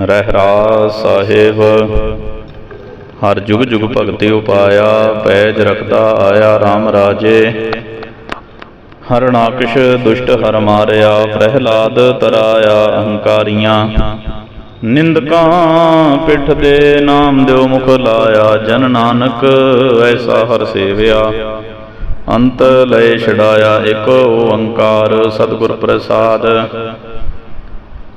ਰਹਿਰਾ ਸਾਹਿਬ। ਹਰ ਜੁਗ ਜੁਗ ਭਗਤੀ ਉਪਾਇਆ, ਪੈਜ ਰਖਦਾ ਆਇਆ RAM ਰਾਜੇ। ਹਰਨਾਕਸ਼ ਦੁਸ਼ਟ ਹਰ ਮਾਰਿਆ, ਪ੍ਰਹਿਲਾਦ ਤਰਾਇਆ ਅਹੰਕਾਰੀਆਂ ਨਿੰਦਕਾਂ ਪਿੱਠ ਦੇ ਨਾਮ ਦਿਓ ਮੁਖ ਲਾਇਆ, ਜਨ ਨਾਨਕ ਐਸਾ ਹਰ ਸੇਵਿਆ। ਅੰਤ ਲਏ ਛਡਾਇਆ ਇੱਕ ਓੰਕਾਰ, ਸਤਿਗੁਰ ਪ੍ਰਸਾਦ।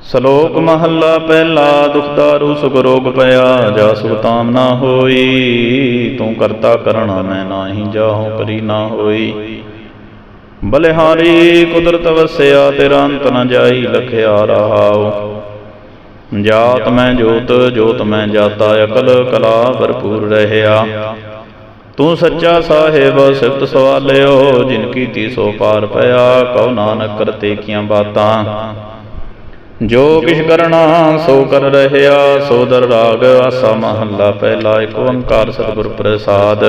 ਸ਼ਲੋਕ ਮਹੱਲਾ ਪਹਿਲਾ ਦੁਖਦਾਰੂ ਸੁਖ ਰੋਗ ਪਿਆ, ਜਾ ਸੁਤਾਮ ਨਾ ਹੋਈ। ਤੂੰ ਕਰਤਾ ਕਰਣਾ, ਮੈਂ ਨਾਹੀ ਜਾਹੂ ਕਰੀ ਨਾ ਹੋਈ। ਬਲਿਹਾਰੀ, ਕੁਦਰਤ ਵਸਿਆ, ਤੇਰਾ ਅੰਤ ਨ ਜਾਈ, ਲਖਿਆ ਰਹਾਉ। ਜਾਤ ਮੈਂ ਜੋਤ ਜੋਤ ਮੈਂ ਜਾਤਾ, ਅਕਲ ਕਲਾ ਭਰਪੂਰ ਰਹਿਆ। ਤੂੰ ਸੱਚਾ ਸਾਹਿਬ, ਸਿਫਤ ਸਵਾਲਿਓ, ਜਿਨ ਕੀਤੀ ਸੋ ਪਾਰ ਪਿਆ, ਕਉ ਨਾਨਕ ਕਰਤੇ ਕੀਆਂ ਬਾਤਾਂ। ਜੋ ਕਿਛ ਕਰਨਾ ਸੋ ਕਰ ਰਹਿਆ, ਸੋ ਦਰ ਰਾਗ ਆਸਾ ਮਹੱਲਾ, ਪਹਿਲਾ ਏਕ ਓੰਕਾਰ ਸਤਿਗੁਰ ਪ੍ਰਸਾਦ।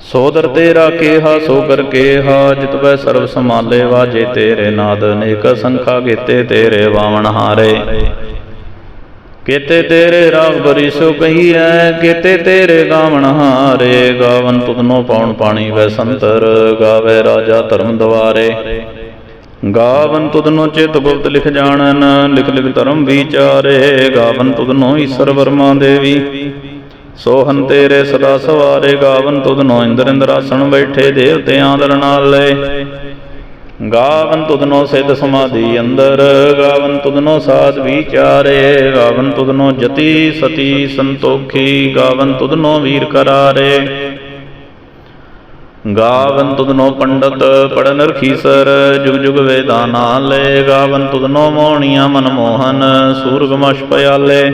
ਸੋਦਰ ਤੇਰਾ ਕੇਹਾ, ਸੋ ਕਰ ਕੇਹਾ, ਜਿਤ ਵੈ ਸਰਬ ਸਮਾਲੇ ਵਾਜੇ ਤੇਰੇ ਨਾਦ ਅਨੇਕ ਸੰਖਾ ਕੀਤੇ ਤੇਰੇ ਵਾਵਣ ਹਾਰੇ। ਕੀਤੇ ਤੇਰੇ ਰਾਗ ਬਰੀ ਸੋ ਕਹੀਐ, ਕੀਤੇ ਤੇਰੇ ਗਾਵਣ ਹਾਰੇ। ਗਾਵਨ ਤੁਧਨੋ ਪਾਉਣ ਪਾਣੀ ਵੈ ਸੰਤਰ, ਗਾਵੇ ਰਾਜਾ ਧਰਮ ਦਵਾਰੇ। ਗਾਵਨ ਤੁਧਨੋ ਚਿਤ ਗੁਪਤ ਲਿਖ ਜਾਣਨ, ਲਿਖ ਲਿਖ ਧਰਮ ਵਿਚਾਰੇ। ਗਾਵਨ ਤੁਧਨੋ ਈਸ਼ਰ ਵਰਮਾ ਦੇਵੀ। ਸੋਹਨ ਤੇਰੇ ਸਦਾ ਸਵਾਰੇ, ਗਾਵਨ ਤੁਧਨੋ ਇੰਦਰ ਇੰਦਰਾਸਣ ਬੈਠੇ ਦੇਵਤਿਆਂ ਦਰ ਨਾਲੇ। ਗਾਵਨ ਤੁਧਨੋ ਸਿੱਧ ਸਮਾਧੀ ਅੰਦਰ, ਗਾਵਨ ਤੁਧਨੋ ਸਾਧ ਵਿਚਾਰੇ। ਗਾਵਨ ਤੁਧਨੋ ਜਤੀ ਸਤੀ ਸੰਤੋਖੀ, ਗਾਵਨ ਤੁਧਨੋ ਵੀਰ ਕਰਾਰੇ। ਗਾਵਨ ਤੁਧਨੋ ਪੰਡਤ, ਪੜਨ ਰਖੀਸਰ, ਜੁਗ ਜੁਗ ਵੇਦਾਂ ਨਾਲੇ ਗਾਵਨ ਤੁਧਨੋ ਮੋਹਣੀਆਂ ਮਨਮੋਹਨ ਸੂਰਗਮਸ਼ ਪਿਆਲੇ।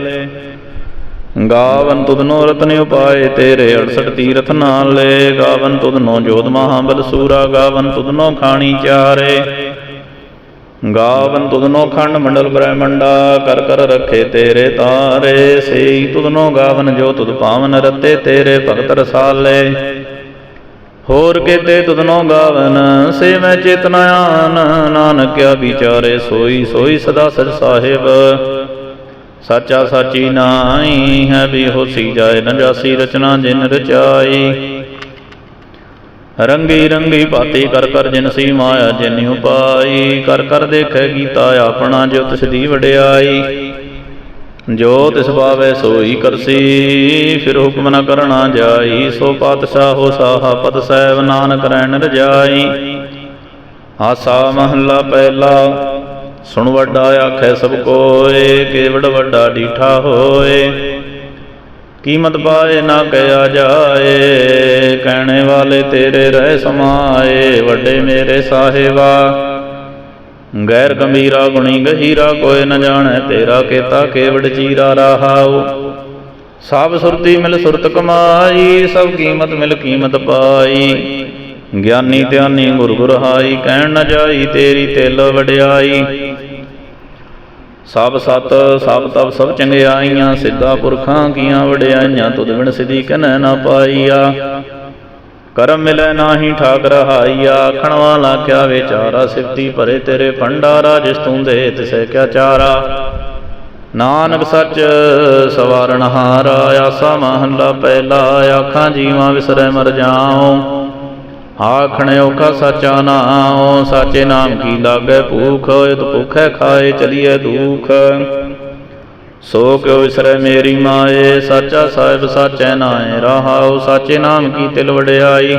ਗਾਵਨ ਤੁਧਨੋ ਰਤਨ ਉਪਾਏ, ਤੇਰੇ 68 ਤੀਰਥ ਨਾਲੇ। ਗਾਵਨ ਤੁਧਨੋ ਜੋਤ ਮਹਾਬਲ ਸੂਰਾ, ਗਾਵਨ ਤੁਧਨੋ ਖਾਣੀ ਚਾਰੇ। ਗਾਵਨ ਤੁਧਨੋ ਖੰਡ ਮੰਡਲ ਬ੍ਰਹਮੰਡਾ, ਕਰ ਕਰ ਰੱਖੇ ਤੇਰੇ ਤਾਰੇ। ਸੇਈ ਤੁਧਨੋ ਗਾਵਨ ਜੋ ਤੁਧ ਪਾਵਨ ਰਤੇ, ਤੇਰੇ ਭਗਤ ਰਸਾਲੇ। ਹੋਰ ਕੀਤੇ ਤੁਧਨੋ ਗਾਵਨ, ਸੇ ਮੈਂ ਚੇਤਨਾ ਆਨ। ਨਾਨਕਿਆ ਵਿਚਾਰੇ, ਸੋਈ ਸੋਈ ਸਦਾ ਸਚ ਸਾਹਿਬ। ਸਾਚਾ ਸਾਚੀ ਨਾਈ ਹੈ ਵੀ ਹੋਸੀ ਜਾਏ, ਨ ਜਾਸੀ ਰਚਨਾ ਜਿਨ ਰਚਾਈ। ਰੰਗੀ ਰੰਗੀ ਭਾਤੀ ਕਰ ਕਰ ਜਿਨ ਸੀ ਮਾਇਆ ਜਿਨ ਉਪਾਈ। ਕਰ ਕਰ ਦੇਖੈ ਗੀਤਾ ਆਪਣਾ ਜੋ ਤਿਸ ਦੀ ਵਡਿਆਈ। ਜੋ ਤਿਸ ਭਾਵੇ ਸੋਈ ਕਰਸੀ, ਫਿਰ ਹੁਕਮ ਨ ਕਰਨਾ ਜਾਈ, ਸੋ ਪਾਤਸ਼ਾਹੋ ਸਾਹਾ ਪਤ ਸਹਿਬ ਨਾਨਕ ਰਹਿਣ ਰਜਾਈ। ਆਸਾ ਮਹੱਲਾ ਪਹਿਲਾ, ਸੁਣ ਵੱਡਾ ਆਖੈ ਸਭ ਕੋਏ, ਕੇਵੜ ਵੱਡਾ ਡੀਠਾ ਹੋਏ। ਕੀਮਤ ਪਾਏ ਨਾ ਕਹਿਆ ਜਾਏ, ਕਹਿਣੇ ਵਾਲੇ ਤੇਰੇ ਰਹਿ ਸਮਾਏ, ਵੱਡੇ ਮੇਰੇ ਸਾਹਿਬਾ। ਗੈਰ ਗੰਭੀਰਾ ਗੁਣੀ ਗਹੀਰਾ ਕੋਏ ਨ ਜਾਣੈ, ਤੇਰਾ ਕੀਤਾ ਕੇਵੜ ਚੀਰਾ ਰਹਾਉ। ਸਭ ਸੁਰਤੀ ਮਿਲ ਸੁਰਤ ਕਮਾਈ, ਸਭ ਕੀਮਤ ਮਿਲ ਕੀਮਤ ਪਾਈ। ਗਿਆਨੀ ਧਿਆਨੀ ਗੁਰ ਗੁਰ ਕਹਿਣ ਨ ਜਾਈ ਤੇਰੀ ਤਿਲ ਵਡਿਆਈ। ਸਭ ਸਤ ਸਭ ਤਬ ਸਭ ਚੰਗਿਆਈਆਂ ਸਿੱਧਾ ਪੁਰਖਾਂ ਕੀਆਂ ਵਡਿਆਈਆਂ, ਤੁਧ ਬਿਨ ਸਿਧੀ ਕਨੈ ਨਾ ਪਾਈਆ। ਕਰਮ ਮਿਲੈ ਨਾਹੀ ਠਾਕ ਰਹਾਈਆ ਆਖਣ ਵਾਲਾ ਕਿਆ ਵਿਚਾਰਾ? ਸਿਫਤੀ ਭਰੇ ਤੇਰੇ ਭੰਡਾਰਾ, ਜਿਸ ਤੂੰ ਦੇ ਤਿਸੈ ਕਿਆ ਚਾਰਾ? ਨਾਨਕ ਸੱਚ ਸਵਾਰਨ ਹਾਰਾ, ਆਸਾ ਮਹੱਲਾ ਪਹਿਲਾ, ਆਖਾਂ ਜੀਵਾਂ ਵਿਸਰੈ ਮਰ ਜਾਉ। ਆਖਣ ਔਖਾ ਸਾਚਾ ਨਾਮ ਸਾਚੇ ਨਾਮ ਕੀ ਲਾਗੈ ਭੂਖ? ਇਤ ਭੁਖੈ ਖਾਏ ਚਲੀਐ ਦੁਖ। ਸੋ ਕਿਉ ਵਿਸਰੈ ਮੇਰੀ ਮਾਏ, ਸਾਚਾ ਸਾਹਿਬ ਸਾਚੈ ਨਾਏ, ਰਹਾਉ ਸਾਚੇ ਨਾਮ ਕੀ ਤਿਲ ਵਡਿਆਈ।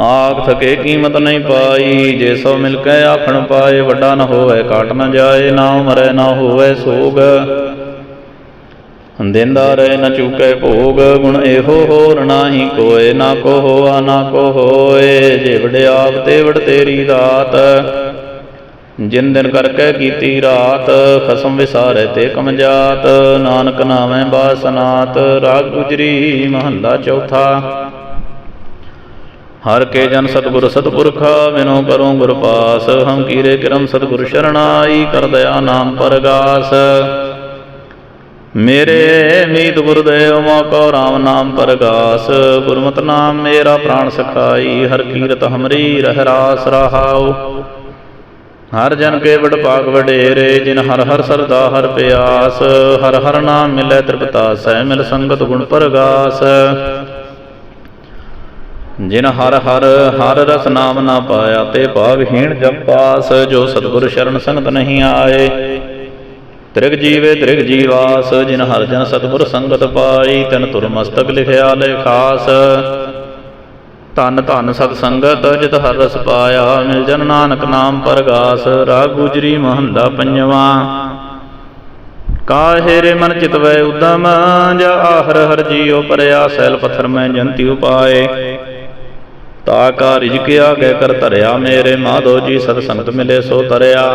ਆਖ ਥਕੇ ਕੀਮਤ ਨਹੀਂ ਪਾਈ, ਜੇ ਸੋ ਮਿਲ ਕੇ ਆਖਣ ਪਾਏ, ਵੱਡਾ ਨਾ ਹੋਵੇ ਕਾਟ ਨਾ ਜਾਏ, ਨਾ ਮਰੈ ਨਾ ਹੋਵੇ ਸੋਗ। ਦਿੰਦਾ ਰਹੇ ਨਾ ਚੁਕੇ ਭੋਗ, ਗੁਣ ਇਹੋ ਹੋਰ ਨਾਹੀ ਕੋਏ, ਨਾ ਕੋ ਹੋਆ ਨਾ ਕੋ ਹੋਏ ਜੇ ਵਡਿਆਪ ਤੇ ਵੜ ਤੇਰੀ ਦਾਤ। ਜਿਨ ਦਿਨ ਕਰਕੇ ਕੀਤੀ ਰਾਤ, ਖਸਮ ਵਿਸਾਰੇ ਤੇ ਕਮਜਾਤ ਨਾਨਕ ਨਾਵੇਂ ਬਾਸਨਾਤ, ਰਾਗ ਗੁਜਰੀ ਮਹੱਲਾ ਚੌਥਾ। ਹਰ ਕੇ ਜਨ ਸਤਿਗੁਰ ਸਤਿਪੁਰਖਾ ਬਿਨੋ ਕਰੋ ਗੁਰ ਪਾਸ। ਹਮ ਕੀਰੇ ਕਰਮ ਸਤਿਗੁਰ ਸ਼ਰਣਾਈ, ਕਰ ਦਇਆ ਨਾਮ ਪਰਗਾਸ। ਮੇਰੇ ਮੀਤ ਗੁਰਦੇਵ ਮਾ ਕੋ ਰਾਮ ਨਾਮ ਪਰਗਾਸ। ਗੁਰਮਤਿ ਨਾਮ ਮੇਰਾ ਪ੍ਰਾਣ ਸਖਾਈ, ਹਰ ਕੀਰਤ ਹਮਰੀ ਰਹਿ ਰਾਸ ਰਹਾਉ। ਹਰ ਜਨ ਕੇ ਵਡ ਭਾਗ ਵਡੇਰੇ, ਜਿਨ ਹਰ ਹਰ ਸਰਦਾ ਹਰ ਪਿਆਸ, ਹਰ ਹਰ ਨਾਮ ਮਿਲੈ ਤ੍ਰਿਪਤਾ, ਸਹਿ ਮਿਲ ਸੰਗਤ ਗੁਣ ਪਰਗਾਸ। ਜਿਨ ਹਰ ਹਰ ਹਰ ਰਸ ਨਾਮ ਨਾ ਪਾਇਆ, ਤੇ ਭਾਵਹੀਣ ਜਪਾਸ ਜੋ ਸਤਿਗੁਰ ਸ਼ਰਨ ਸੰਗਤ ਨਹੀਂ ਆਏ। ਤ੍ਰਿਗ ਜੀਵੇ ਤ੍ਰਿਗ ਜੀਵਾਸ, ਜਿਨ ਹਰ ਜਨ ਸਤਿਗੁਰ ਸੰਗਤ ਪਾਈ, ਤਨ ਤੁਰ ਮਸਤਕ ਲਿਖਿਆ ਲੈ ਖਾਸ ਧੰਨ ਧਨ ਸਤ ਸੰਗਤ, ਜਿਤ ਹਰ ਰਸ ਪਾਇਆ, ਮਿਲ ਜਨ ਨਾਨਕ ਨਾਮ ਪਰਗਾਸ, ਰਾਗ ਗੁਜਰੀ ਮਹੱਲਾ ਪੰਜਵਾ। ਕਾਹੇ ਰੇ ਮਨ ਚਿਤ ਉਦਮ, ਜਾ ਆਹਰ ਹਰ ਜੀਉ ਪਰਿਆ, ਸੈਲ ਪਥਰ ਮੈਂ ਜੰਤੀ ਉਪਾਏ। ਤਾ ਕਾ ਰਿਜਕ ਆਗੇ ਕਰ ਧਰਿਆ ਮੇਰੇ, ਮਾਧੋ ਜੀ ਸਤ ਸੰਗਤ ਮਿਲੇ ਸੋ ਤਰਿਆ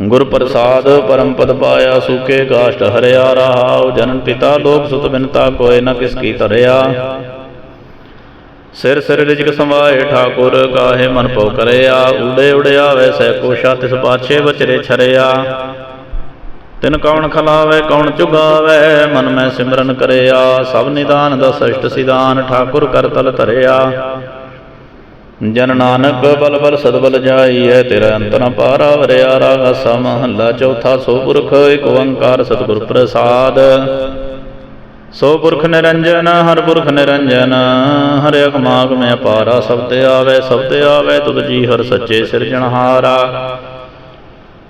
ਗੁਰ ਪ੍ਰਸਾਦ ਪਰਮ ਪਦ ਪਾਇਆ, ਸੂਕੇ ਕਾਸ਼ਟ ਹਰਿਆ ਰਹਾਉ ਜਨਨ ਪਿਤਾ ਲੋਕ ਸੁਤ ਬਿਨਤਾ ਕੋਏ ਨ ਕਿਸ ਕੀ ਧਰਿਆ। ਸਿਰ ਸਿਰ ਰਿਜਕ ਸਮਾਏ ਠਾਕੁਰ, ਕਾਹੇ ਮਨ ਪਉ ਕਰਿਆ? ਉੜੇ ਉੜਿਆ ਵੈਸੈ ਕੋਸ਼ਾ ਤਿਸ ਪਾਛੇ ਬਚਰੇ ਛਰਿਆ। ਤਿਨ ਕੌਣ ਖਲਾਵੇ, ਕੌਣ ਚੁਗਾਵੇ? ਮਨ ਮੈਂ ਸਿਮਰਨ ਕਰਿਆ। ਸਭ ਨਿਦਾਨ ਦਾ ਸਸ਼ਟ ਸਿਦਾਨ ਠਾਕੁਰ ਕਰ ਤਲ ਧਰਿਆ। ਜਨ ਨਾਨਕ ਬਲ ਬਲ ਸਦਬਲ ਜਾਈਐ, ਤੇਰਾ ਅੰਤ ਨ ਪਾਰਾ ਵਰਿਆ ਰਾਗ ਮਹੱਲਾ ਚੌਥਾ ਸੋ ਪੁਰਖ ਏਕ ਓੰਕਾਰ ਸਤਿਗੁਰ ਪ੍ਰਸਾਦ। ਸੋ ਪੁਰਖ ਨਿਰੰਜਨ, ਹਰ ਪੁਰਖ ਨਿਰੰਜਨ, ਹਰ ਅਗਮਾਗ ਮੈਂ ਅਪਾਰਾ ਸਬਦ ਆਵੇ ਸਬਦ ਆਵੇ, ਤੁਧ ਜੀ ਹਰ ਸੱਚੇ ਸਿਰਜਣਹਾਰਾ।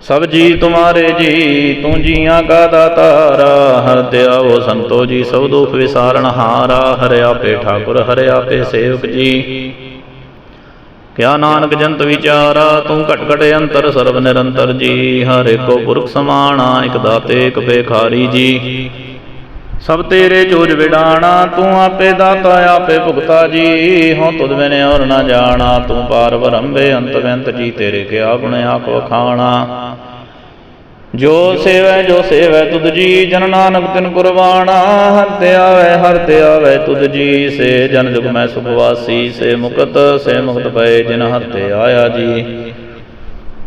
ਸਭ ਜੀ ਤੁਮਾਰੇ ਜੀ, ਤੂੰ ਜੀਆਂ ਕਾ ਦਾਤਾਰਾ, ਹਰ ਤੇ ਆਵੋ ਸੰਤੋ ਜੀ, ਸਭ ਦੁਖ ਵਿਸਾਰਨ ਹਾਰਾ, ਹਰਿ ਆਪੇ ਠਾਕੁਰ, ਹਰਿ ਆਪੇ ਸੇਵਕ ਜੀ। ਕਿਆ ਨਾਨਕ ਜੰਤ ਵਿਚਾਰਾ, ਤੂੰ ਘਟ ਘਟ ਅੰਤਰ, ਸਰਬ ਨਿਰੰਤਰ ਜੀ, ਹਰ ਏਕੋ ਪੁਰਖ ਸਮਾਣਾ, ਇਕ ਦਾਤੇ, ਇਕ ਬੇਖਾਰੀ ਜੀ। ਸਭ ਤੇਰੇ ਚੋਜ ਵਿਡਾਣਾ, ਤੂੰ ਆਪੇ ਦਾਤਾ, ਆਪੇ ਭੁਗਤਾ ਜੀ। ਹਉ ਤੁਧ ਬਿਨ ਔਰ ਨਾ ਜਾਣਾ, ਤੂੰ ਪਾਰ ਬਰੰਬੇ ਅੰਤ ਬੇਅੰਤ ਜੀ, ਤੇਰੇ ਕੇ ਆਪਣੇ ਆਪ ਵਖਾਣਾ। ਜੋ ਸੇਵੈ ਜੋ ਸੇਵੈ ਤੁਧ ਜੀ, ਜਨ ਨਾਨਕ ਤਿਨ ਕੁਰਬਾਣਾ। ਹਰ ਤੇ ਆਵੇ, ਹਰ ਤੇ ਆਵੇ ਤੁਧ ਜੀ, ਸੇ ਜਨ ਜੁਗ ਮੈਂ ਸੁਖ ਵਾਸੀ, ਸੇ ਮੁਕਤ ਸੇ ਮੁਕਤ ਪਏ ਜਿਨ ਹਰ ਤੇ ਆਇਆ ਜੀ।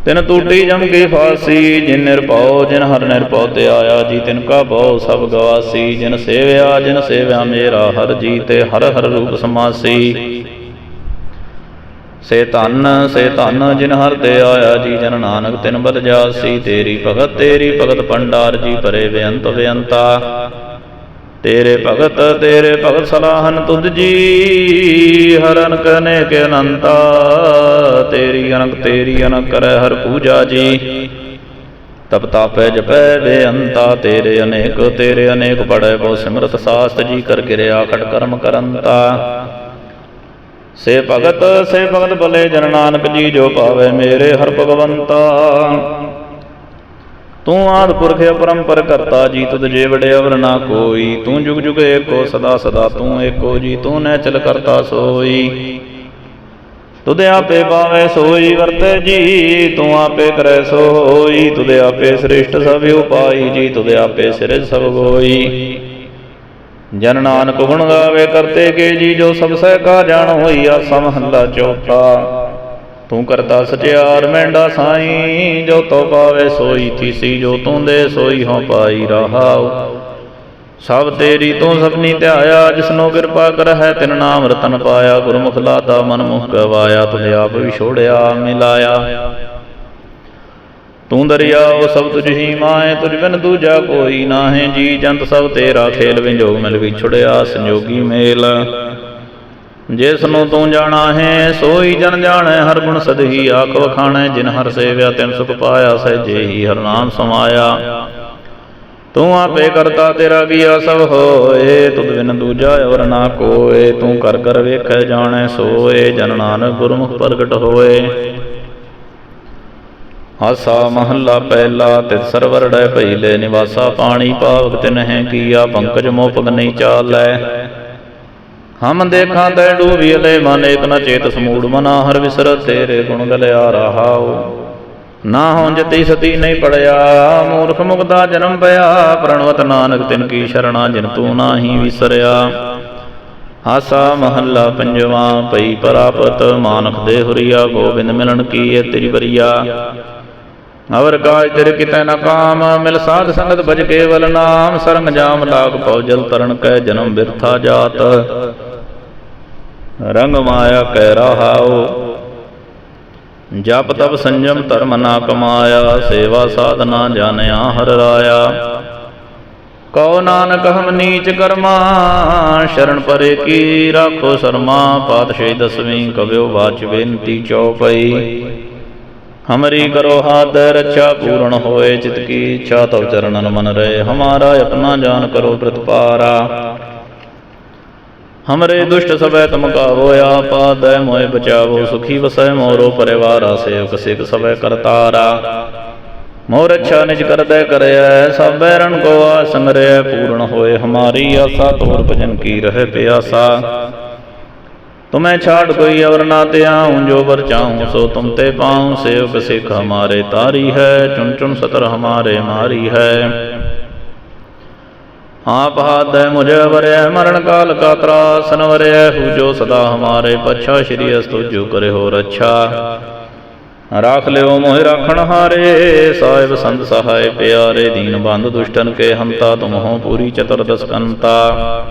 ਤਿਨ ਟੂਟੀ ਜਮ ਕੇ ਫਾਸੀ, ਜਿਨ ਨਿਰਭਉ, ਜਿਨ ਹਰ ਨਿਰਭਉ ਤੇ ਆਇਆ ਜੀ, ਤਿਨ ਕਾ ਭਉ ਸਭ ਗਵਾਸੀ। ਜਿਨ ਸੇਵਿਆ ਜਿਨ ਸੇਵਿਆ ਮੇਰਾ, ਹਰ ਜੀ ਤੇ ਹਰ ਹਰ ਰੂਪ ਸਮਾਸੀ। ਸੇ ਧੰਨ ਸੇ ਧੰਨ, ਜਿਨ ਹਰ ਤੇ ਆਇਆ ਜੀ, ਜਨ ਨਾਨਕ ਤਿਨ ਬਦ ਜਾਸੀ। ਤੇਰੀ ਭਗਤ ਤੇਰੀ ਭਗਤ ਪੰਡਾਰ ਜੀ ਪਰੇ ਬੇਅੰਤ ਬੇਅੰਤਾ। ਤੇਰੇ ਭਗਤ ਤੇਰੇ ਭਗਤ ਸਲਾਹਨ ਤੁਧ ਜੀ। ਹਰ ਅਨਕ ਕੇ ਅਨੰਤਾ, ਤੇਰੀ ਅਨਕ ਤੇਰੀ ਅਨਕ ਕਰੈ ਹਰ ਪੂਜਾ ਜੀ। ਤਪ ਤਾਪੈ ਜਪੈ ਬੇਅੰਤਾ ਤੇਰੇ ਅਨੇਕ ਤੇਰੇ ਅਨੇਕ ਪੜੈ ਬਹੁ ਸਿਮਰਤ ਸਾਸਤ ਜੀ ਕਰ ਗਿਰਿਆ ਖਟ ਕਰਮ ਕਰੰਤਾ। ਸੇ ਭਗਤ ਸੇ ਭਗਤ ਬਲੇ ਜਨ ਨਾਨਕ ਜੀ ਜੋ ਪਾਵੇ ਮੇਰੇ ਹਰ ਭਗਵੰਤਾ। ਤੂੰ ਆਦ ਪੁਰਖ ਅਪਰੰਪਰ ਕਰਤਾ ਜੀ ਤੁਧ ਜੇ ਵਡੇ ਨਾ ਕੋਈ। ਤੂੰ ਜੁਗ ਜੁਗ ਏਕੋ, ਸਦਾ ਸਦਾ ਤੂੰ ਏਕੋ, ਜੀ ਤੂੰ ਨੈ ਚਲ ਕਰਤਾ ਸੋਈ। ਤੁਧ ਆਪੇ ਪਾਵੇ ਸੋਈ, ਵਰਤੇ ਜੀ, ਤੂੰ ਆਪੇ ਕਰੈ ਸੋਈ। ਤੁਧ ਆਪੇ ਸ੍ਰਿਸ਼ਟ ਸਭ ਉਪਾਈ, ਜੀ ਤੁਧ ਆਪੇ ਸਿਰਜ ਸਭ ਗੋਈ। ਜਨ ਨਾਨਕ ਗੁਣ ਗਾਵੇ, ਕਰਤੇ ਕੇ ਜੀ ਜੋ ਸਭ ਸਹਿ ਕਾ ਜਾਣ, ਹੋਈ ਆਸਾ ਮਹੱਲਾ ਚੌਥਾ। ਤੂੰ ਕਰਤਾ ਸਚਿਆਰ ਮੈਂਡਾ ਸਾਈ, ਜੋ ਤੋ ਪਾਵੇ ਸੋਈ ਥੀਸੀ, ਜੋ ਤੂੰ ਦੇ ਸੋਈ ਹਉ ਪਾਈ ਰਹਾਉ। ਸਭ ਤੇਰੀ ਤੂੰ ਸਭਨੀ ਧਿਆਇਆ, ਜਿਸਨੋ ਕਿਰਪਾ ਕਰਹਿ, ਤਿਨ ਨਾਮ ਰਤਨ ਪਾਇਆ, ਗੁਰਮੁਖ ਲਾਤਾ ਮਨ ਮੁਖ ਗਵਾਇਆ, ਤੁਧ ਆਪ ਵੀ ਛੋੜਿਆ, ਮਿਲਾਇਆ। ਤੂੰ ਦਰਿਆ, ਉਹ ਸਭ ਤੁਝ ਹੀ ਮਾਏ, ਤੁਝ ਬਿਨ ਦੂਜਾ ਕੋਈ ਨਾਹੀਂ, ਜੀ ਜੰਤ ਸਭ ਤੇਰਾ ਖੇਲ ਵਿੰਜੋਗ ਮਿਲ ਵਿਛੜਿਆ ਸੰਜੋਗੀ ਮੇਲ। ਜਿਸ ਨੂੰ ਤੂੰ ਜਾਣਾ ਹੈ, ਸੋਈ ਜਨ ਜਾਣੈ, ਹਰ ਗੁਣ ਸਦਹੀ ਆਖ ਵਖਾਣੈ, ਜਿਨ ਹਰ ਸੇਵਿਆ, ਤਿਨ ਸੁਖ ਪਾਇਆ ਸਹਿਜੇ ਹੀ ਹਰ ਨਾਮ ਸਮਾਇਆ। ਤੂੰ ਆਪੇ ਕਰਤਾ ਤੇਰਾ ਕੀਆ ਸਭ ਹੋਏ, ਤੁਧ ਬਿਨ ਦੂਜਾ ਔਰ ਨਾ ਕੋਏ, ਤੂੰ ਕਰ ਕਰ ਵੇਖੈ, ਜਾਣੈ, ਸੋਏ, ਜਨ ਨਾਨਕ ਗੁਰਮੁਖ ਪ੍ਰਗਟ ਹੋਏ। ਆਸਾ ਮਹੱਲਾ ਪਹਿਲਾ ਤਿਤ ਸਰਵਰ ਡੈ ਭਈਲੇ, ਨਿਵਾਸਾ ਪਾਣੀ ਪਾਵਕ ਤਿਨਹਿ ਕੀਆ, ਪੰਕਜ ਮੋਹ ਪਗ ਨਹੀਂ ਚਾਲੈ। ਹਮ ਦੇਖਾਂ ਤੈ ਡੂਬੀਲੇ ਮਨ, ਏਕ ਨ ਚੇਤ ਸਮੂੜ ਮਨਾ, ਹਰ ਵਿਸਰ ਤੇਰੇ ਗੁਣ ਗਲਿਆ ਰਹਾਉ। ਨਾ ਹੋਂ ਜਤੀ ਸਤੀ ਨਹੀਂ ਪੜਿਆ, ਮੂਰਖ ਮੁਕਦਾ ਜਨਮ ਪਿਆ, ਪ੍ਰਣਵਤ ਨਾਨਕ ਤਿਨ ਕੀ ਸ਼ਰਣਾ, ਜਿਨ ਤੂੰ ਨਾਹੀ ਵਿਸਰਿਆ। ਹਾਸਾ ਮਹੱਲਾ ਪੰਜਵਾ, ਪਈ ਪਰਾਪਤ ਮਾਨਖ ਦੇ ਹੁਰੀਆ, ਗੋਬਿੰਦ ਮਿਲਣ ਕੀ ਏ ਤੇਰੀ ਬਰੀਆ। ਅਵਰ ਕਾਜ ਤੇਰੇ ਕਿਤੈ ਨਾ ਕਾਮ, ਮਿਲ ਸਾਧ ਸੰਗਤ ਭਜ ਕੇਵਲ ਨਾਮ ਸਰੰਗ ਜਾਮ ਲਾਗ ਪਉ ਜਲ ਤਰਨ ਕੈ ਜਨਮ ਬਿਰਥਾ ਜਾਤ। ਰੰਗ ਮਾਇਆ ਕਹਿ ਰਹਾਉ। ਜਪ ਤਪ ਸੰਜਮ ਧਰਮ ਨਾ ਕਮਾਇਆ, ਸੇਵਾ ਸਾਧਨਾ ਜਾਣਿਆ ਹਰ ਰਾਇਆ। ਕਉ ਨਾਨਕ ਹਮ ਨੀਚ ਕਰਮਾ, ਸ਼ਰਨ ਪਰੇ ਕੀ ਰਾਖੋ ਸਰਮਾ, ਪਾਤਸ਼ਾਹੀ ਦਸਵੀਂ ਕਵਿਓ ਬਾਚ ਬੇਨਤੀ ਚਉਪਈ ਹਮਰੀ ਕਰੋ ਹਾਥ ਰੱਛਾ ਪੂਰਨ ਹੋਏ, ਚਿਤ ਕੀ ਇੱਛਾ ਤਵ ਚਰਨਨ ਮਨ ਰਹੇ। ਹਮਾਰਾ ਆਪਣਾ ਜਾਨ ਕਰੋ ਪ੍ਰਤਪਾਰਾ। ਹਮਰੇ ਦੁਸ਼ਟ ਸਭੈ ਤਮ ਕਾਵੋ ਆਪਾਦੈ ਮੋਇ ਬਚਾਵੋ ਸੁਖੀ ਵਸੈ ਮੋਰੋ ਪਰਿਵਾਰਾ ਸੇਵਕ ਸਿਕ ਸਭੈ ਕਰਤਾਰਾ ਮੋਰ ਅੱਛਾ ਨਿਜ ਕਰਦੈ ਕਰਿਐ ਸਭ ਬੈਰਨ ਕੋ ਆਸਮਰੈ ਪੂਰਨ ਹੋਏ ਹਮਾਰੀ ਆਸਾ ਤੋਰ ਭਜਨ ਕੀ ਰਹਿ ਪਿਆਸਾ ਤੁਮੈ ਛਾੜ ਕੋਈ ਅਵਰ ਨਾ ਧਿਆਉ ਜੋ ਵਰ ਚਾਹੂੰ ਸੋ ਤੁਮ ਤੇ ਪਾਉ ਸੇਵਕ ਸਿਖ ਹਮਾਰੇ ਤਾਰੀ ਹੈ ਚੁਨ ਚੁਨ ਸਤਰ ਹਮਾਰੇ ਮਾਰੀ ਹੈ ਆਪ ਹਾਦੈ ਮੁਝੇ ਵਰੈ, ਮਰਨ ਕਾਲ ਕਾ ਤਰਾਸ ਨਵਰੈ ਹੂ ਜੋ ਸਦਾ ਹਮਾਰੇ ਪਛਾ, ਸ਼੍ਰੀ ਅਸਤੁ ਜੋ ਕਰੇ ਹੋ ਰੱਛਾ। ਰਾਖ ਲਿਓ ਮੋਹਿ ਰਾਖਣ ਹਾਰੇ, ਸਾਹਿਬ ਸੰਤ ਸਹਾਇ ਪਿਆਰੇ, ਦੀਨ ਬੰਦ ਦੁਸ਼ਟਨ ਕੇ ਹੰਤਾ, ਤੁਮ ਹੋ ਪੂਰੀ ਚਤੁਰਦਸ ਕੰਤਾ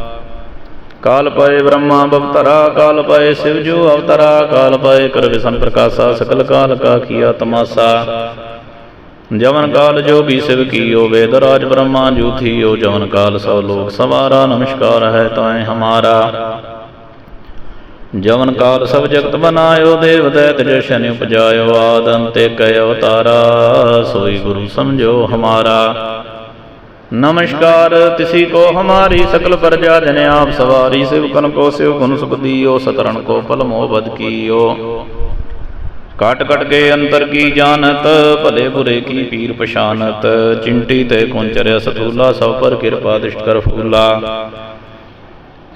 ਕਾਲ ਪਏ ਬ੍ਰਹਮਾ ਬਵਤਰਾ, ਕਾਲ ਪਏ ਸਿਵ ਜੋ ਅਵਤਰਾ, ਕਾਲ ਪਏ ਕਰ ਵਿਸ਼ਨ ਪ੍ਰਕਾਸ਼ਾ ਸਕਲ ਕਾਲ ਕਾ ਕੀਆ ਤਮਾਸਾ ਜਵਨ ਕਾਲ ਜੋ ਵੀ ਸਿਵ ਕੀਓ ਵੇਦ ਰਾਜ ਬ੍ਰਹਮਾ ਜੂਥੀਓ ਜਵਨ ਕਾਲ ਸਭ ਲੋਕ ਸਵਾਰਾ, ਨਮਸਕਾਰ ਹੈ ਤਾਏ ਹਮਾਰਾ। ਜਵਨ ਕਾਲ ਸਭ ਜਗਤ ਬਨਾਇਓ, ਦੇਵ ਦੈਤ ਜਸ਼ਨ ਉਪਜਾਇਓ, ਆਦ ਅੰਤੇ ਕੈ ਅਵਤਾਰਾ ਸੋਈ ਗੁਰੂ ਸਮਝੋ ਹਮਾਰਾ। ਨਮਸਕਾਰ, ਤਿਸੀ ਕੋ ਹਮਾਰੀ, ਸਕਲ ਪ੍ਰਜਾ ਜਨ ਆਪ ਸਵਾਰੀ, ਸਿਵ ਕਨ ਕੋ ਸਿਵ ਗੁਣ ਸੁਖ ਦੀਓ ਸਤਰਨ ਕੋ ਪਲ ਮੋਹ ਬਦ ਕੀਓ। ਕਟ ਕਟ ਕੇ ਅੰਤਰ ਕੀ ਜਾਣਤ, ਭਲੇ ਬੁਰੇ ਕੀ ਪੀਰ ਪਛਾਨਤ। ਚਿੰਟੀ ਤੇ ਕੁੰਚਰਿਆ ਸਤੂਲਾ ਸਭ ਪਰ ਕਿਰਪਾ ਦਿਸ਼ਟ ਕਰ ਫੂਲਾ।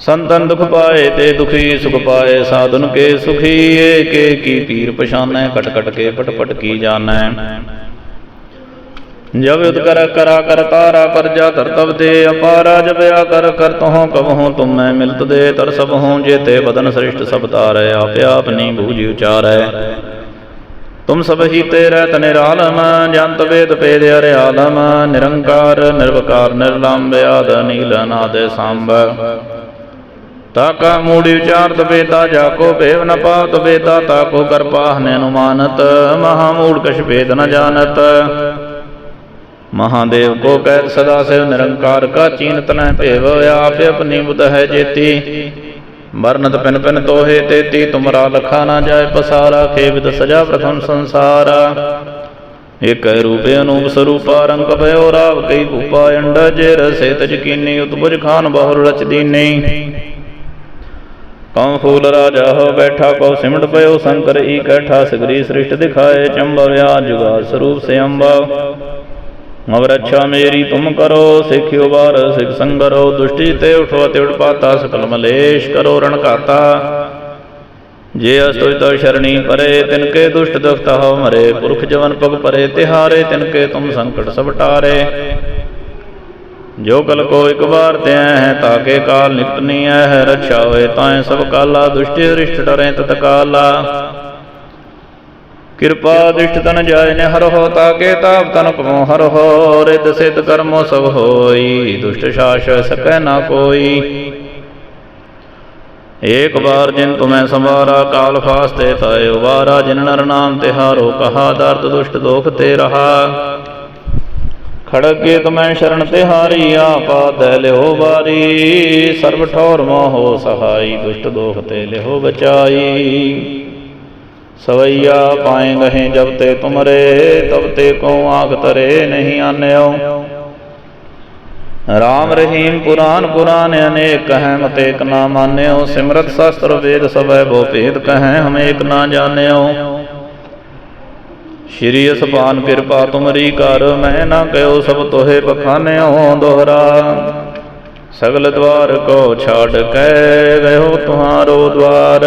ਸੰਤਨ ਦੁਖ ਪਾਏ ਤੇ ਦੁਖੀ ਸੁਖ ਪਾਏ, ਸਾਧਨ ਕੇ ਸੁਖੀ, ਏਕੇ ਕੀ ਪੀਰ ਪਛਾਨੈ ਕਟ ਕਟ ਕੇ ਪਟ ਪਟ ਕੀ ਜਾਣੈ। ਜਬ ਉਦ ਕਰ ਕਰਾ ਕਰ ਤਾਰਾ ਪਰਜਾ ਧਰ ਤਬ ਤੇ ਅਪਾਰਾ ਜਬਿਆ ਕਰ ਕਰ ਤਹੋਂ ਕਬਹੋਂ ਤੁਮ ਮੈਂ ਮਿਲਤ ਦੇ, ਤਰ ਸਭ ਹੋਂ ਜੇਤੇ ਬਦਨ ਸ੍ਰਿਸ਼ਟ ਸਭ ਤਾਰੈ, ਆਪੇ ਆਪਨੀ ਬੂਝੀ ਉਚਾਰੈ। ਤੁਮ ਸਭ ਹੀ ਤੇ ਰਹਿਤ ਨਿਰਾਲਮ ਜੰਤ ਵੇਦ ਪੇਦ ਅਰਿਆਲਮ ਨਿਰੰਕਾਰ, ਨਿਰਵਕਾਰ ਨਿਰਲੰਭ ਆਦ ਨੀਲ ਨਾਦ ਸੰਭ। ਤਾਕਾ ਮੂੜੀ ਵਿਚਾਰਤ ਬੇਤਾ, ਜਾ ਕੋ ਭੇਵ ਨ ਪਾਤ ਬੇਤਾ ਤਾਕੋ ਕਰ ਪਾਹਨੇ ਅਨੁਮਾਨਤ, ਮਹਾ ਮੂੜ ਕਛ ਭੇਦ ਨ ਜਾਣਤ। ਮਹਾਦੇਵ ਕੋ ਕਹਿ ਸਦਾ ਸਿਵ ਨਿਰੰਕਾਰ ਕਾ ਚੀਨਤ ਨ ਭੇਵ, ਆਪੇ ਆਪਣੀ ਬੁਧ ਹੈ ਜੇਤੀ। ਮਰਨਤ ਪਿਨ ਪਿਨ ਤੋਹੇ ਤੇਤੀ ਤੁਮਰਾ ਲਖਾ ਨਾ ਜਾਏ ਪਸਾਰਾ, ਖੇਵਿਤ ਸਜਾ ਪ੍ਰਥਮ ਸੰਸਾਰਾ। ਇਕ ਰੂਪੇ ਅਨੂਪ ਸਰੂਪਾ, ਰੰਗ ਭਇਓ ਰਾਵ ਕਈ ਭੂਪਾ, ਅੰਡਾ ਜੇ ਰਸੇ ਤਜ ਕੀਨੀ ਉਤਬੁਜ ਖਾਨ ਬਹੁਰ ਰਚ ਦੀਨੀ ਕਉ ਫੂਲ ਰਾਜਾ ਹੋ ਬੈਠਾ, ਕਉ ਸਿਮਟ ਪਇਓ ਸੰਕਰ ਈ ਕੈਠਾ, ਸਗਰੀ ਸ੍ਰਿਸ਼ਟ ਦਿਖਾਏ ਚੰਬਵਿਆ ਜੁਗਾ ਸਰੂਪ ਸੇ ਅੰਬਾ ਮਗਰ ਅੱਛਾ ਮੇਰੀ ਤੁਮ ਕਰੋ ਸਿੱਖਿਓ ਬਾਰ ਸਿਖ ਸੰਗਰੋ, ਦੁਸ਼ਟੀ ਤੇ ਉਠੋ ਤੇ ਉਡਪਾਤਾ ਸਕਲ ਮਲੇਸ਼ ਕਰੋ, ਰਣ ਘਾਤਾ। ਜੇ ਅਸਤੁਜ ਤੋ ਸ਼ਰਣੀ ਪਰੇ, ਤਿਨ ਕੇ ਦੁਸ਼ਟ ਦੁਖਤ ਹੋ ਮਰੇ। ਪੁਰਖ ਜਵਨ ਪਗ ਪਰੇ, ਤਿਹਾਰੇ ਤਿਨ ਕੇ ਤੁਮ ਸੰਕਟ ਸਭ ਟਾਰੇ। ਜੋ ਕਲ ਕੋ ਇੱਕ ਵਾਰ ਤੇ ਹੈ ਤਾਕੇ ਕਾਲ ਨਿਕਟ ਨਹੀਂ ਹੈ, ਰੱਛਾ ਹੋਏ ਤਾਏ ਸਭ ਕਾਲਾ। ਦੁਸ਼ਟੀ ਰਿਸ਼ਟ ਡਰੇ ਤਤ ਕਾਲਾ। ਕਿਰਪਾ ਦਿਸ਼ਟ ਤਨ ਜਾਇ ਨੇ ਹਰ ਹੋ ਤਾਕੇ ਤਾਪ ਤਨ ਕਮੋ ਹਰ ਹੋ ਰਿਦ ਸਿਧ ਕਰਮੋ ਸਭ ਹੋਈ, ਦੁਸ਼ਟ ਸ਼ਾਸ ਸਕੈ ਨਾ ਕੋਈ। ਏਕ ਬਾਰ ਜਿਨ ਤੁਮੈ ਸੰਵਾਰਾ, ਕਾਲ ਫਾਸਤੇ ਤਾਏ ਉਵਾਰਾ ਜਿਨ ਨਰ ਨਾਮ ਤਿਹਾਰੋ ਕਹਾ ਦਰਦ ਦੁਸ਼ਟ ਦੋਖ ਤੇ ਰਹਾ। ਖੜਗੇ ਤੁਮੈ ਸ਼ਰਨ ਤਿਹਾਰੀ ਆਪਾ ਦੈ ਲਿਓ ਵਾਰੀ, ਸਰਬ ਠੌਰ ਮੋਹ ਸਹਾਈ, ਦੁਸ਼ਟ ਦੋਖ ਤੇ ਲਿਓ ਬਚਾਈ। ਸਵਈਆ ਪਾਏ ਗਹੇ ਜਬ ਤੇ ਤੁਮਰੇ, ਤਬ ਤੇ ਕੋ ਆਖ ਤਰੇ ਨਹੀਂ ਆਨਿਓ। ਰਾਮ ਰਹੀਮ ਪੁਰਾਨ ਪੁਰਾਨ ਅਨੇਕ ਕਹੈ ਮਤ ਏਕ ਨਾ ਮਾਨਿਓ। ਸਿਮਰਤ ਸ਼ਾਸਤਰ ਵੇਦ ਸਭੈ ਬੋ ਭੇਦ ਕਹੈ, ਹਮ ਏਕ ਨਾ ਜਾਣਿਓ। ਸ਼੍ਰੀ ਅਸਪਾਨ ਕਿਰਪਾ ਤੁਮਰੀ ਕਰ, ਮੈਂ ਨਾ ਕਹਿਓ ਸਭ ਤੋਹੇ ਬਖਾਨਿਓ ਦੋਹਰਾ। ਸਗਲ ਦਵਾਰ ਕੋ ਛਾੜ ਕੇ, ਗਇਓ ਤੁਹਾਰੋ ਦਵਾਰ।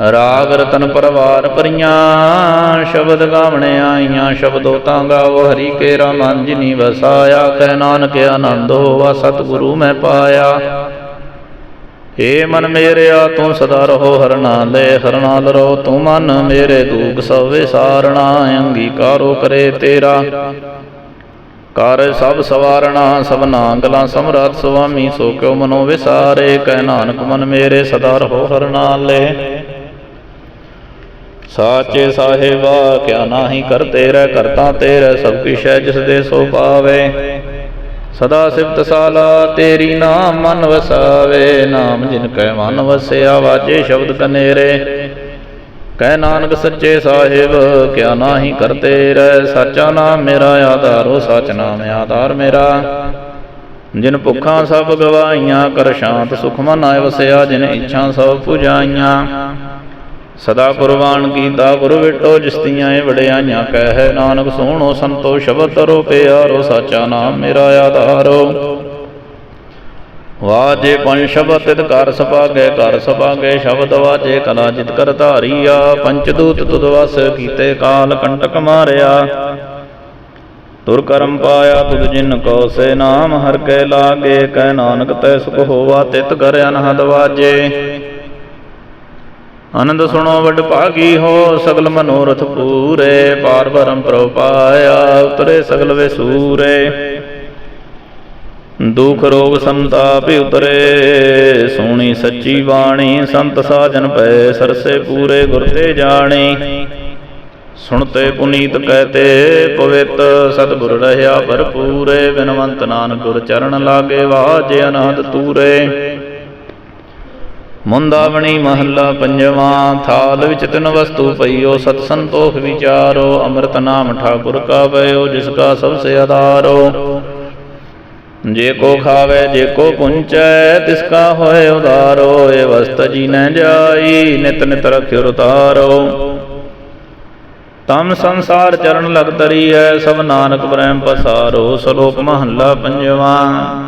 ਰਾਗ ਰਤਨ ਪਰਵਾਰ ਪਰੀਆਂ, ਸ਼ਬਦ ਗਾਵਣੇ ਆਈਆਂ, ਸ਼ਬਦੋ ਤਾਂ ਗਾਵੋ, ਹਰੀ ਕੇ ਮਨ ਜਿਨੀ ਵਸਾਇਆ, ਕਹਿ ਨਾਨਕ ਆਨੰਦ ਹੋਵਾ, ਸਤਿਗੁਰੂ ਮੈਂ ਪਾਇਆ। ਏ ਮਨ ਮੇਰਿਆ, ਤੂੰ ਸਦਾ ਰਹੋ ਹਰਨਾ ਲੈ ਹਰਣਾ ਲਰੋ ਤੂੰ ਮਨ ਮੇਰੇ ਦੂਖ ਸਭ ਵਿਸਾਰਣਾ ਅੰਗੀਕਾਰੋ ਕਰੇ ਤੇਰਾ। ਕਰ ਸਭ ਸਵਾਰਣਾ, ਸਭਨਾ ਗਲਾਂ ਸਮਰੱਥ ਸੁਆਮੀ, ਸੋ ਕਿਉ ਮਨੋ ਵਿਸਾਰੇ, ਕਹਿ ਨਾਨਕ ਮਨ ਮੇਰੇ ਸਦਾ ਰਹੋ ਹਰਨਾ ਲੈ। ਸਾਚੇ ਸਾਹਿਬਾ, ਕਿਆ ਨਾਹੀ ਕਰ ਤੇਰਾ ਕਰਤਾ ਤੇਰਾ ਸਭ ਕਿਛ ਹੈ ਜਿਸ ਦੇ ਸੋ ਪਾਵੇ। ਸਦਾ ਸਿਫਤ ਸਾਲਾ, ਤੇਰੀ ਨਾਮ ਮਨ ਵਸਾਵੇ। ਨਾਮ ਜਿਨ ਕੈ ਮਨ ਵਸਿਆ, ਵਾਜੇ ਸ਼ਬਦ ਕਨੇਰੇ। ਕਹਿ ਨਾਨਕ ਸੱਚੇ ਸਾਹਿਬ, ਕਿਆ ਨਾਹੀ ਕਰਤੇ ਰਹਿ ਸਾਚਾ ਨਾਮ ਮੇਰਾ ਆਧਾਰੋ, ਸਚ ਨਾਮ ਆਧਾਰ ਮੇਰਾ। ਜਿਨ ਭੁੱਖਾਂ ਸਭ ਗਵਾਈਆਂ ਕਰ ਸ਼ਾਂਤ ਸੁਖ ਮਨ ਆਇ ਵਸਿਆ, ਜਿਨ ਇੱਛਾ ਸਭ ਪੁਜਾਈਆਂ। ਸਦਾ ਕੁਰਬਾਨ ਕੀਤਾ ਗੁਰ ਵਿਟੋ ਜਿਸਤੀਆਂ ਏ ਵਡਿਆਈਆਂ ਕਹਿ, ਨਾਨਕ ਸੋਹਣੋ ਸੰਤੋ ਸ਼ਬਦ ਤਰੋ ਪਿਆਰੋ, ਸਾਚਾ ਨਾਮ ਮੇਰਾ ਆਧਾਰੋ। ਵਾਜੇ ਪੰਜ ਸ਼ਬਦ ਤਿਤ ਕਰ ਸਭਾਗੇ ਕਰ ਸਭਾਗੇ, ਸ਼ਬਦ ਵਾਜੇ ਕਲਾ ਜਿਤ ਕਰ ਧਾਰੀਆ। ਪੰਚ ਦੂਤ ਤੁਧ ਵਸ ਕੀਤੇ ਕਾਲ ਕੰਟਕ ਮਾਰਿਆ। ਤੁਰ ਕਰਮ ਪਾਇਆ ਤੁਧ ਜਿਨ ਕੋ ਸੇ ਨਾਮ ਹਰ ਕੇ ਲਾਗੇ, ਕਹਿ ਨਾਨਕ ਤੈ ਸੁਖ ਹੋਵਾ ਤਿਤ ਕਰ ਅਨਹਦ ਵਾਜੇ। ਆਨੰਦ ਸੁਣੋ ਵਡ ਭਾਗੀ ਹੋ, ਸਗਲ ਮਨੋਰਥ ਪੂਰੇ, ਪਾਰ ਬਰਮ ਪ੍ਰਭ ਪਾਇਆ ਉਤਰੇ ਸਗਲ ਵੇ ਸੂਰੇ ਦੁਖ ਰੋਗ ਸੰਤਾਪ ਉਤਰੇ, ਸੋਣੀ ਸੱਚੀ ਬਾਣੀ, ਸੰਤ ਸਾਜਨ ਪਏ ਸਰਸੇ ਪੂਰੇ ਗੁਰ ਤੇ ਜਾਣੀ। ਸੁਣਤੇ ਪੁਨੀਤ ਕਹਤੇ, ਪਵਿੱਤ ਸਤਿਗੁਰ ਰਹਿਆ ਭਰਪੂਰੇ, ਬਿਨਵੰਤ ਨਾਨਕ ਗੁਰ ਚਰਨ ਲਾਗੇ ਵਾਜੇ ਅਨੰਦ ਤੂਰੇ। ਮੁੰਦਾਵਣੀ ਮਹੱਲਾ ਪੰਜਵਾਂ, ਥਾਲ ਵਿੱਚ ਤਿੰਨ ਵਸਤੂ ਪਈਓ, ਸਤ ਸੰਤੋਖ ਵਿਚਾਰੋ, ਅੰਮ੍ਰਿਤ ਨਾਮ ਠਾਕੁਰ ਕਾ ਪਇਓ ਜਿਸ ਕਾ ਸਭ ਸੇ ਆਧਾਰੋ। ਜੇ ਕੋ ਖਾਵੇ, ਜੇ ਕੋ ਪੁੰਚੈ, ਤਿਸ ਕਾ ਹੋਏ ਉਦਾਰੋ ਏ ਵਸਤ ਜੀ ਨ ਜਾਈ, ਨਿਤ ਨਿਤ ਰਖਿਓ ਉਤਾਰੋ ਤਮ ਸੰਸਾਰ ਚਰਨ ਲਗ ਤਰੀਐ ਸਭ ਨਾਨਕ ਬ੍ਰਹਮ ਪਸਾਰੋ ਸ਼ਲੋਕ ਮਹੱਲਾ ਪੰਜਵਾਂ।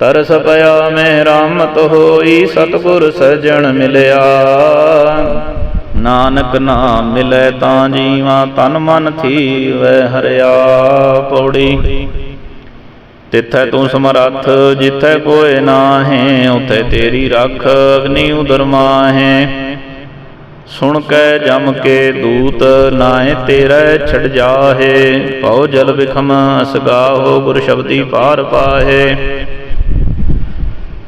ਤਰਸ ਪਿਆ ਮੈਂ ਰਾਮਤ ਹੋਈ, ਸਤਗੁਰ ਸਜਣ ਮਿਲਿਆ। ਨਾਨਕ ਨਾਮ ਮਿਲੈ ਤਾਂ ਜੀਵਾਂ, ਤਨ ਮਨ ਥੀਵੈ ਹਰਿਆ ਪੌੜੀ। ਤਿੱਥੈ ਤੂੰ ਸਮਰੱਥ, ਜਿੱਥੈ ਕੋਏ ਨਾਹੇ, ਉਥੇ ਤੇਰੀ ਰੱਖ ਅਗਨੀ ਉਦਰ ਮਾਹੇ। ਸੁਣ ਕੈ ਜਮ ਕੇ ਦੂਤ ਨਾਏ ਤੇਰਾ ਛੜ ਜਾਹੇ। ਭਉ ਜਲ ਵਿਖਮ ਅਸਗਾਹੋ ਗੁਰ ਸ਼ਬਦੀ ਪਾਰ ਪਾਹੇ।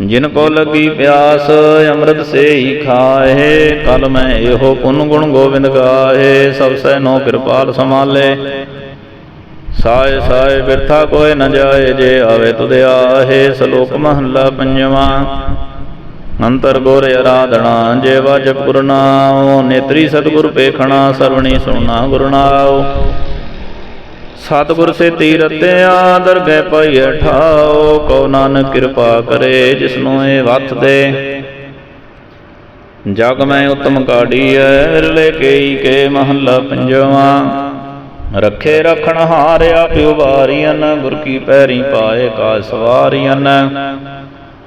ਜਿਨ ਕੋ ਲਗੀ ਪਿਆਸ, ਅੰਮ੍ਰਿਤ ਸੇ ਹੀ ਖਾਏ। ਕਲ ਮੈਂ ਇਹੋ ਪੁਨ ਗੁਣ ਗੋਬਿੰਦ ਗਾਏ। ਸਭ ਸੈ ਨੋ ਕਿਰਪਾਲ ਸਮਾਲੇ ਸਾਏ ਸਾਏ ਬਿਰਥਾ ਕੋਏ ਨ ਜਾਏ, ਜੇ ਆਵੇ ਤੁਧ ਆਹੇ। ਸ਼ਲੋਕ ਮਹੱਲਾ ਪੰਜਵਾਂ। ਅੰਤਰ ਗੁਰ ਅਰਾਧਣਾ ਜੇ ਵਜ ਗੁਰ ਨੇਤਰੀ ਸਤਿਗੁਰ ਪੇਖਣਾ, ਸਰਵਣੀ ਸੁਣਨਾ ਗੁਰਨਾਉ ਸਤਿਗੁਰ ਸੇ ਤੀਰਤਿਆ ਦਰਗਹਿ ਪਈ ਠਾਓ ਕੋ ਨਾਨਕ ਕਿਰਪਾ ਕਰੇ ਜਿਸਨੂੰ ਇਹ ਵਥ ਦੇ। ਜਗ ਮੈਂ ਉਤਮ ਕਾਢੀਐ ਵਿਰਲੇ ਕੇਈ ਕੇ ਮਹੱਲਾ ਪੰਜਵਾਂ। ਰੱਖੇ ਰਖਣ ਹਾਰਿਆ ਪਿਉ ਵਾਰੀਆਂ ਗੁਰ ਕੀ ਪੈਰੀ ਪਾਏ ਕਾ ਸਵਾਰੀਆਂ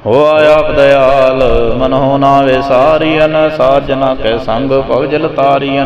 ਹੋ ਆਪ ਦਇਆਲ ਮਨ ਹੋ ਨਾ ਵਿਸਾਰੀਆਂ ਸਾਜਨਾ ਕੈ ਸੰਗ ਭਵਜਲ ਤਾਰੀਆਂ